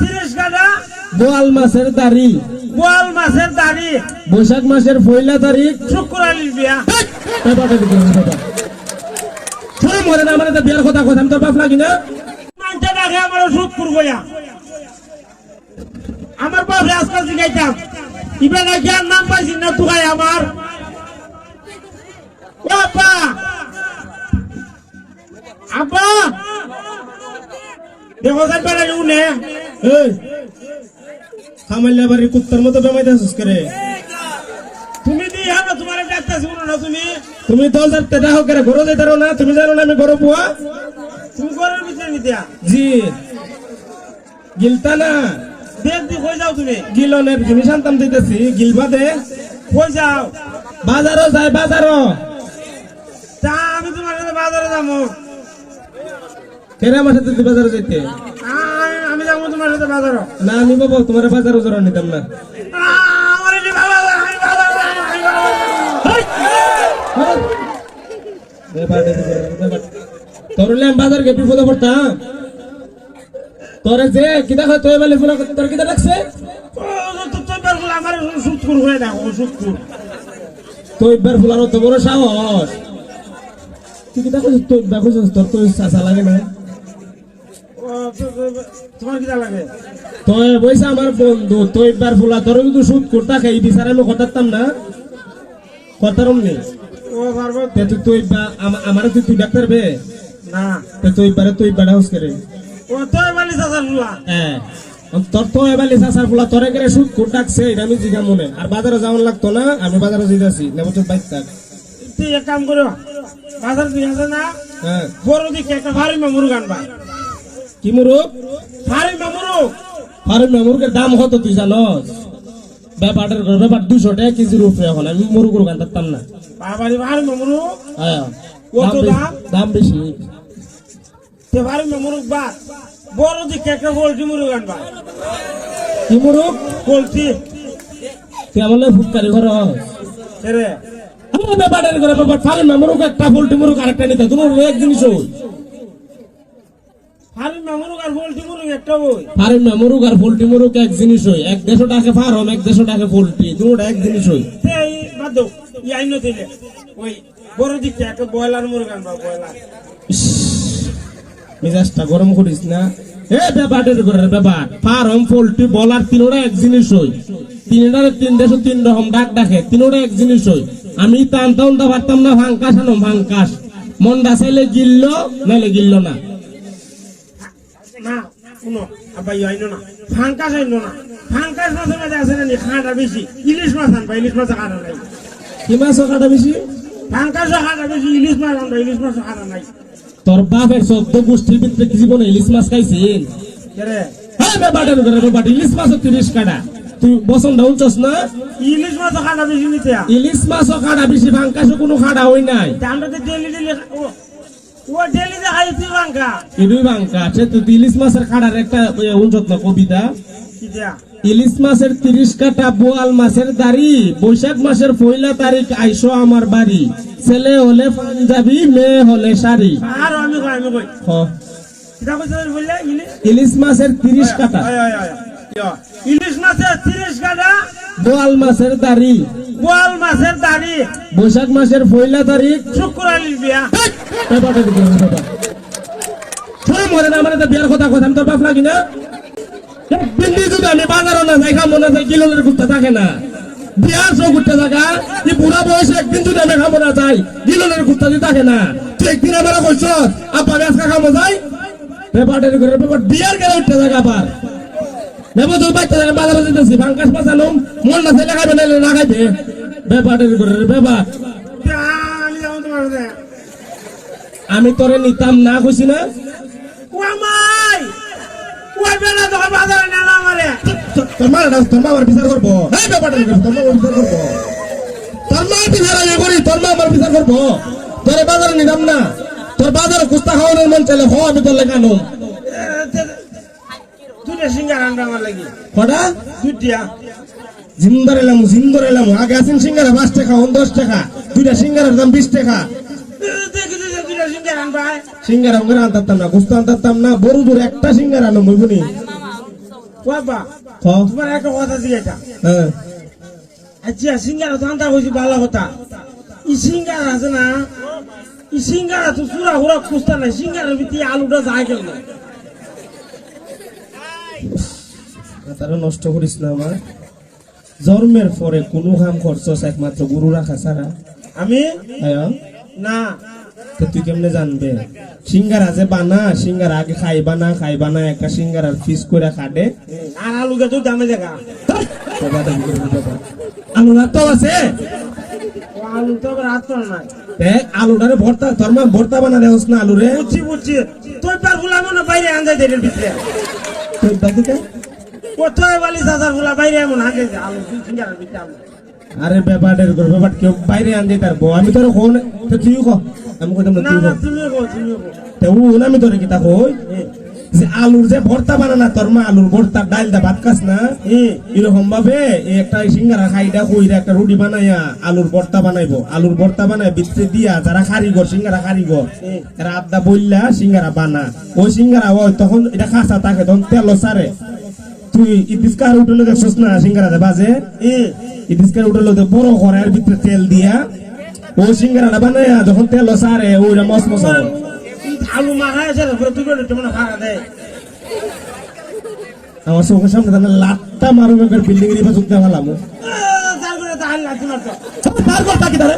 তিরিশ বোয়াল মাছের দাড়ি বোয়াল মাসের দাড়ি বৈশাখ মাসের পয়লা তারিখ। শুক্রালির বিয়া। ছয় মরে না আমার বিয়ার কথা কথা আমি তোর বাপ লাগি না। মানতে আমার বাপ আজকাল শিখাইতাম ইবে নাকি নাম পাইছি না তুকাই আমার? ও আব্বা। দেখো উনে বাড়ির কুত্তার মতো বেমাইতে আসিস করে তুমি দি হ্যাঁ তোমার ডাক্তার না তুমি? তুমি দল যাতে দেখো করে ঘরে যেতে না তুমি জানো না আমি ঘরে বুয়া? তুমি ঘরের ভিতরে নিতিয়া জি। গিলতা না? দেখ দি কই যাও তুমি? গিলনের জিনিস আনতাম দিতেছি গিলবা দে কই যাও? বাজারও যায় বাজারও। তা আমি তোমার বাজারে যাব। কেরা আমার সাথে তুই বাজারে যেতে আমি যাব তোমার সাথে বাজারে। না আমি বাবা তোমার বাজারও জোর নিতাম না। আমার এটি বাবা আমি বাজারে। তোরলে আমি গেপি ফোদা পড়তাম। তোরে যে কিতা হয় তোর বেলে ফোন তোর কিতা লাগছে? ও, তো তো বের বড় সাহস। তুই কিতা করছিস তো একবার করছিস তোর তো লাগে না। ও, তো- তো- তোমার কিটা লাগে তো বইসা আমার বন্ধু তো একবার ফুলা তোর কিন্তু সুদ করতা খাই বিচার আমি কথারতাম না। কথারম নেই তে তুই তুই আমার তুই তুই ডাক্তার বে? না। তে তুই একবারে তুই একবার হাউস করে। ও বালি ফুলা। হ্যাঁ। তোর তো এবার চাচার ফুলা তোরে করে সুদ কোট ডাকছে এটা আমি জিগা মনে। আর বাজারে যাওয়ার লাগতো না আমি বাজারে যেতেছি নেব তোর বাইক থাক তুই এক কাম করো বাজার আছে না হ্যাঁ। বড় দিকে একটা ভারী মামুর গান ভাই। কি মুরুক ভারী মামুরুক আরে মেমুরকের দাম কত তুই জানস? ব্যাপারের ব্যাপার দুশো টাকা কেজির উপরে এখন আমি মুরুগুর গান থাকতাম না। বাবারি হ্যাঁ কত দাম দাম? বেশি। তে ভারী মামুরুক বা বড় দিকে একটা পোল্ট্রি গান ভাই কি মুরুক পোল্ট্রি। তুই আমার ফুটকারি ঘর রে? আমার ব্যাপারের ঘরে ব্যাপার ফারে মেমুরুক একটা পোল্ট্রি মুরুক আরেকটা নিতে তোমার এক জিনিস আর পোল্ট্রি মুরুগ এক জিনিস ওই এক দেড়শো টাকা ফার্ম এক দেড়শো টাকা পোল্ট্রি দুটা এক জিনিস ওই তে এই বাদ দাও ই আইন দিলে। ওই বড় দিকে একটা বয়লার মুরুগ গান বা মেজাজটা গরম করিস না। এ ব্যাপারের ঘরের ব্যাপার। ফার্ম পোল্ট্রি বলার তিনোটা এক জিনিস হই। তিনটারে তিন দেশো তিন রকম ডাক ডাকে তিনোটা এক জিনিস হই। আমি টান টান পারতাম না ভাঙ্কাস আনো ভাঙ্কাস মন্ডা চাইলে গিললো নাইলে গিললো না। না শুনো আব্বা ই না। ফাঙ্কাস আইনো না। ফাঙ্কাস মাছের মাঝে আছে না খাঁটা বেশি। ইলিশ মাছ আনবা ইলিশ মাছ খাটা নাই। কি মাছ কাটা বেশি? ফাঙ্কাস খাটা বেশি ইলিশ মাছ আনবা ইলিশ মাছ খাটা নাই। তোর বাপের চোদ্দ গোষ্ঠীর ভিতরে কি জীবনে ইলিশ মাছ খাইছেন? হ্যাঁ ব্যাপার ইলিশ মাছ তিরিশ কাটা। তুই বসন ডাউন চস না? ইলিশ মাছ খাটা বেশি নিতে ইলিশ মাছও কাটা বেশি ভাঙ্কাসও কোনো খাটা হই নাই। আমরা তো ডেলি ডেলি ইডুই ভাঙ্কা সে তো ইলিশ মাছের কাটার একটা উঞ্চত কবিতা। ইলিশ মাছের তিরিশ কাটা বোয়াল মাছের দাড়ি বৈশাখ মাসের পয়লা তারিখ আইসো আমার বাড়ি। ছেলে হলে পাঞ্জাবি মেয়ে হলে শাড়ি। ইলিশ? মাছের তিরিশ কাটা ইলিশ মাছের তিরিশ কাটা বোয়াল মাছের দাড়ি। বোয়াল দাড়ি বৈশাখ মাসের পয়লা তারিখ। শুক্রালির বিয়া মরে না আমার এটা বিয়ার কথা কথা আমি তোর বাপ লাগি না? একদিন যদি আমি বাজারও না যাই খামো না যাই কিলোনের কুত্তা থাকে না। বিয়ার সব কুত্তা থাকা এই বুড়া বয়সে একদিন যদি আমি খাব না যাই কিলোনের কুত্তা দিয়ে থাকে না তুই একদিন আমার কইস আপা আমি আজকে খামো যাই? ব্যাপার বিয়ার গেলে উঠতে থাকে আবার? তুই বাইতে বাজারে যেতেছি বাঙ্কাস পাচানো মন না ছেলে খাবে না না খাইবে। ব্যাপারটার করে ব্যাপার। আমি তোরে নিতাম না খুশি না? ও আমাই ওই বেলা বাজারে আমারে তোর না তোর আমার বিচার করব। এই ব্যাপারটা তোর মা আমার বিচার করব। তোর মা বিচার আমি করি তোর মা আমার বিচার করব। তোর বাজারে নিলাম না। তোর বাজারে কুস্তা খাওয়ানোর মন চাইলে হ আমি তোর লেখা নুম। দুইটা সিঙ্গার আনবে আমার লাগি। কটা? দুইটা। জিন্দর এলাম জিন্দর এলাম। আগে আছেন সিঙ্গারা পাঁচ টাকা অন দশ টাকা। দুইটা সিঙ্গারের দাম বিশ টাকা। সিঙ্গার ওখানে আনতাম না গুস্তা আনতাম না বড় দূর একটা সিঙ্গারা আনো মুগুনি বাবা তোমার একটা কথা জিজ্ঞাসা হ্যাঁ। আচ্ছা সিঙ্গারা তো আনতে হয়েছি ভালো কথা। ই সিঙ্গারা আছে না ই সিঙ্গারা তো চূড়া হুড়া খুঁজতে নাই সিঙ্গারার ভিতরে আলুটা যায় কেন তারা নষ্ট করিস না আমার জন্মের পরে কোনো কাম করছস একমাত্র গুরু রাখা ছাড়া? আমি? হ্যাঁ। না। তো তুই কেমনে জানবে? সিঙ্গারা যে বানা সিঙ্গারা আগে খাইবা না খাইবা না একটা সিঙ্গারার ফিস করে খাটে। আর আলুকে তো দামে দেখা আলু না তো আছে। আলু আলুটারে ভর্তা তোর মা ভর্তা বানা দেওস না আলু রে বুঝছি। বুঝছি তুই পার না বাইরে আনজাই দেড়ের ভিতরে। কোথায় বালি সাসার ফুলা বাইরে এমন দে আলু আরে ব্যাপারের গো ব্যাপার কেউ বাইরে আনতে তার বউ আমি তোর কোন তুই কো আমি না তুই কো কো তো আমি তোরে কিতা কই? যে আলুর যে ভর্তা বানানা তোর মা আলুর ভর্তা ডাল দা ভাত খাস না? এরকম ভাবে একটা সিঙ্গারা খাইটা কইরা একটা রুটি বানাইয়া আলুর ভর্তা বানাইবো। আলুর ভর্তা বানাই ভিতরে দিয়া যারা কারিগর সিঙ্গারা কারিগর এরা আদা বললা সিঙ্গারা বানা। ওই সিঙ্গারা ওই তখন এটা খাসা থাকে তখন তেল সারে। তুই ইদিসকার উঠলে দেখছস না সিঙ্গারা দে বাজে? ইদিসকার উঠলে দে বড় করে আর ভিতরে তেল দিয়া ওই সিঙ্গারাটা বানাইয়া যখন তেল সারে ওইটা মস মস হবে। আলু মাখা আছে তারপরে তুই করে তোমার ভাড়া দেয় আমার চোখের সামনে তাহলে লাটটা মারো বিল্ডিং এর পাশে উঠতে ভালাম তার করে তাহলে তারে